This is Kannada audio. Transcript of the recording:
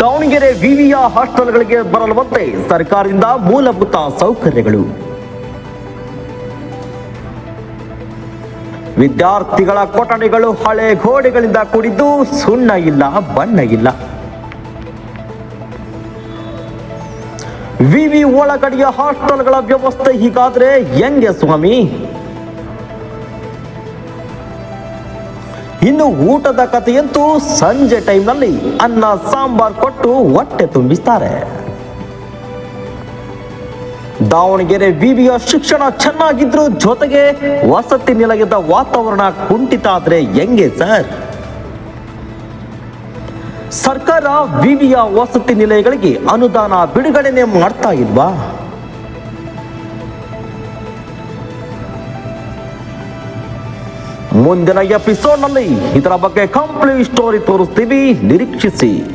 ದಾವಣಗೆರೆ ವಿವಿಯ ಹಾಸ್ಟೆಲ್ಗಳಿಗೆ ಬರಲುವಂತೆ ಸರ್ಕಾರದಿಂದ ಮೂಲಭೂತ ಸೌಕರ್ಯಗಳು. ವಿದ್ಯಾರ್ಥಿಗಳ ಕೊಠಡಿಗಳು ಹಳೆ ಗೋಡೆಗಳಿಂದ ಕೂಡಿದ್ದು ಸುಣ್ಣ ಇಲ್ಲ, ಬಣ್ಣ ಇಲ್ಲ. ವಿವಿ ಒಳಗಡೆಯ ಹಾಸ್ಟೆಲ್ಗಳ ವ್ಯವಸ್ಥೆ ಹೀಗಾದ್ರೆ ಹೆಂಗೆ ಸ್ವಾಮಿ? ಇನ್ನು ಊಟದ ಕಥೆಯಂತೂ ಸಂಜೆ ಟೈಮ್ನಲ್ಲಿ ಅನ್ನ, ಸಾಂಬಾರ್ ಕೊಟ್ಟು ಹೊಟ್ಟೆ ತುಂಬಿಸ್ತಾರೆ. ದಾವಣಗೆರೆ ವಿವಿಯ ಶಿಕ್ಷಣ ಚೆನ್ನಾಗಿದ್ರು ಜೊತೆಗೆ ವಸತಿ ನಿಲಯದ ವಾತಾವರಣ ಕುಂಠಿತ ಆದ್ರೆ ಹೆಂಗೆ ಸರ್? ಸರ್ಕಾರ ವಿವಿಯ ವಸತಿ ನಿಲಯಗಳಿಗೆ ಅನುದಾನ ಬಿಡುಗಡೆನೆ ಮಾಡ್ತಾ ಇಲ್ವಾ? ಮುಂದಿನ ಎಪಿಸೋಡ್ನಲ್ಲಿ ಇದರ ಬಗ್ಗೆ ಕಂಪ್ಲೀಟ್ ಸ್ಟೋರಿ ತೋರಿಸ್ತೀವಿ. ನಿರೀಕ್ಷಿಸಿ.